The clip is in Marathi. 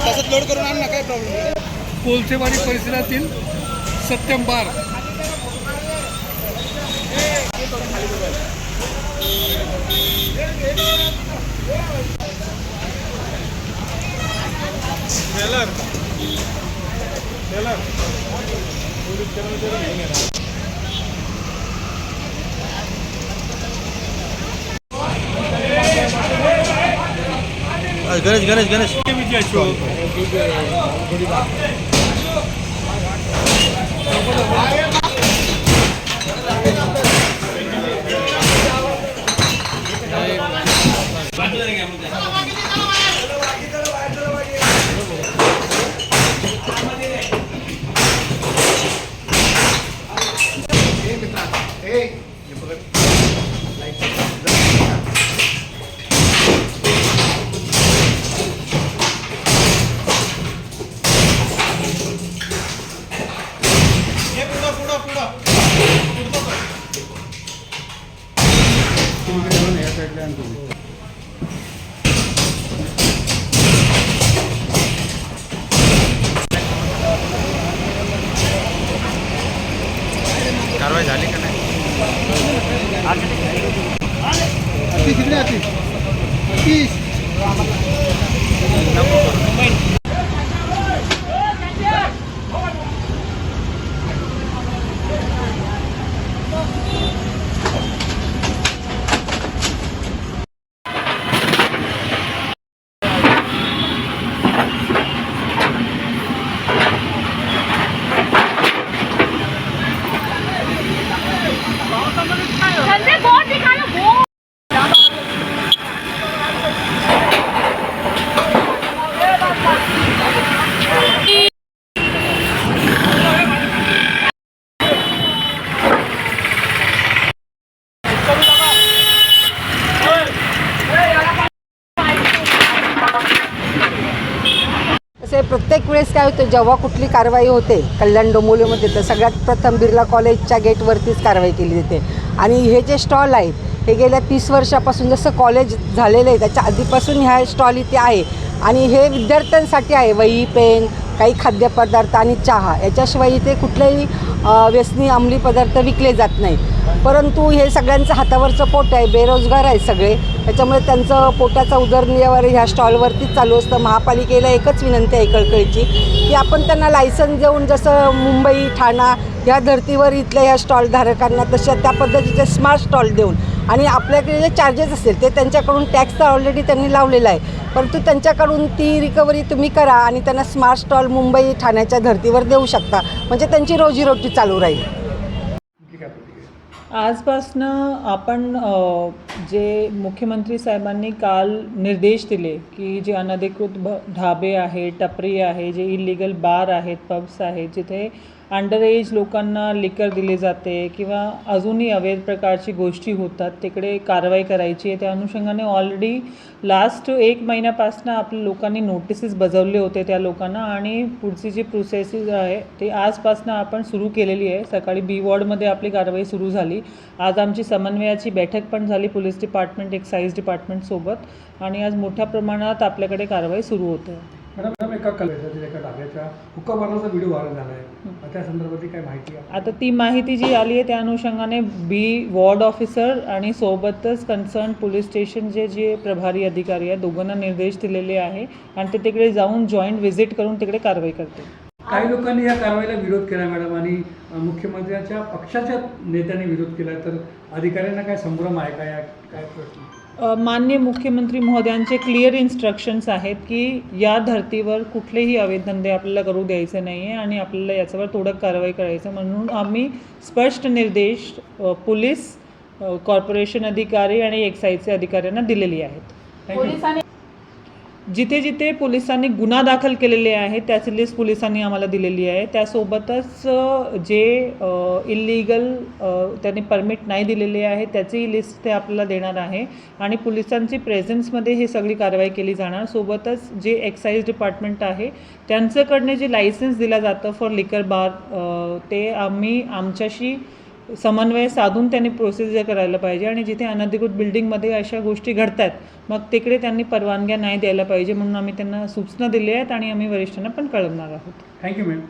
तसंच लोड करून आण ना काय प्रॉब्लेम कोलसेवाडी परिसरातील सत्यम बार ગણેશ ગણેશ ગણેશ કેવી જ્યાં છો બાકી ஏய் இப்போ லைட் Yeah, का नाही तिकडे ते प्रत्येक वेळेस काय होतं जेव्हा कुठली कारवाई होते कल्याण डोंबोलीमध्ये तर सगळ्यात प्रथम बिर्ला कॉलेजच्या गेटवरतीच कारवाई केली जाते. आणि हे जे स्टॉल आहेत हे गेल्या तीस वर्षापासून जसं कॉलेज झालेलं आहे त्याच्या आधीपासून ह्या स्टॉल इथे आहे. आणि हे विद्यार्थ्यांसाठी आहे वही पेन काही खाद्यपदार्थ आणि चहा. याच्याशिवाय इथे कुठलेही व्यसनी अंमली पदार्थ विकले जात नाही परंतु हे सगळ्यांचं हातावरचं पोट आहे बेरोजगार आहे सगळे. त्याच्यामुळे त्यांचं पोटाचा उदरनिर्वाह ह्या स्टॉलवरतीच चालू असतं. महापालिकेला एकच विनंती आहे कळकळीची की आपण त्यांना लायसन्स देऊन जसं मुंबई ठाणा ह्या धर्तीवर इथल्या ह्या स्टॉलधारकांना तशा त्या पद्धतीचे स्मार्ट स्टॉल देऊन आणि आपल्याकडे जे चार्जेस असेल ते त्यांच्याकडून टॅक्स तर ऑलरेडी त्यांनी लावलेला आहे. परंतु त्यांच्याकडून ती रिकव्हरी तुम्ही करा आणि त्यांना स्मार्ट स्टॉल मुंबई ठाण्याच्या धर्तीवर देऊ शकता. म्हणजे त्यांची रोजीरोटी चालू राहील. आजपासनं आपण जे मुख्यमंत्री साहेबांनी काल निर्देश दिले की जे अनधिकृत भ ढाबे आहे टपरी आहे जे इलिगल बार आहेत पब्स आहेत जिथे अंडर एज लोकांना लिकर दिले जाते किंवा अजूनही अवैध प्रकारची गोष्टी होतात तिकडे कारवाई करायची आहे. त्या अनुषंगाने ऑलरेडी लास्ट एक महिन्यापासून आपल्या लोकांनी नोटिसेस बजावले होते त्या लोकांना आणि पुढची जी प्रोसेसेस आहे ते आजपासून आपण सुरू केलेली आहे. सकाळी बी वॉर्डमध्ये आपली कारवाई सुरू झाली. आज आमची समन्वयाची बैठक पण झाली पोलीस डिपार्टमेंट एक्साईज डिपार्टमेंटसोबत आणि आज मोठ्या प्रमाणात आपल्याकडे कारवाई सुरू होते. मॅडम एका एका ढाब्याच्या हुक्का मारण्याचा व्हिडिओ व्हायरल झाला आहे त्या संदर्भातली काय माहिती आहे? आता ती माहिती जी आली आहे त्या अनुषंगाने बी वॉर्ड ऑफिसर आणि सोबतच कन्सर्न पोलीस स्टेशन जे जे प्रभारी अधिकारी आहेत दोघांना निर्देश दिलेले आहे. आणि ते तिकडे जाऊन जॉईंट व्हिजिट करून तिकडे कारवाई करतील. काही लोकांनी या कारवाईला विरोध केला मॅडम आणि मुख्यमंत्र्यांच्या पक्षाच्या नेत्यांनी विरोध केला. तर अधिकाऱ्यांना काय संभ्रम आहे का या काय प्रश्न? माननीय मुख्यमंत्री महोदयांचे क्लिअर इन्स्ट्रक्शन्स आहेत की या धर्तीवर कुठलेही अवैध धंदे आपल्याला करू द्यायचे नाही आहे आणि आपल्याला याच्यावर थोडं कारवाई करायचं म्हणून आम्ही स्पष्ट निर्देश पोलीस कॉर्पोरेशन अधिकारी आणि एक्साईजचे अधिकाऱ्यांना दिलेली आहेत. जिथे जिथे पोलिसांनी गुन्हा दाखल केलेले आहे त्याची लिस्ट पोलिसांनी आम्हाला दिलेली आहे. त्यासोबतच जे इल्लीगल त्यांनी परमिट नाही दिलेले आहे त्याचीही लिस्ट ते आपल्याला देणार आहे. आणि पोलिसांची प्रेझेन्समध्ये ही सगळी कारवाई केली जाणार. सोबतच जे एक्साईज डिपार्टमेंट आहे त्यांच्याकडनं जे लायसन्स दिलं जातं फॉर लिकर बार ते आम्ही आमच्याशी समन्वय साधून त्यांनी प्रोसिजर करायला पाहिजे आणि जिथे अनधिकृत बिल्डिंगमध्ये अशा गोष्टी घडत आहेत मग तिकडे त्यांनी परवानग्या नाही द्यायला पाहिजे म्हणून आम्ही त्यांना सूचना दिल्या आहेत आणि आम्ही वरिष्ठांना पण कळवणार आहोत. Thank you ma'am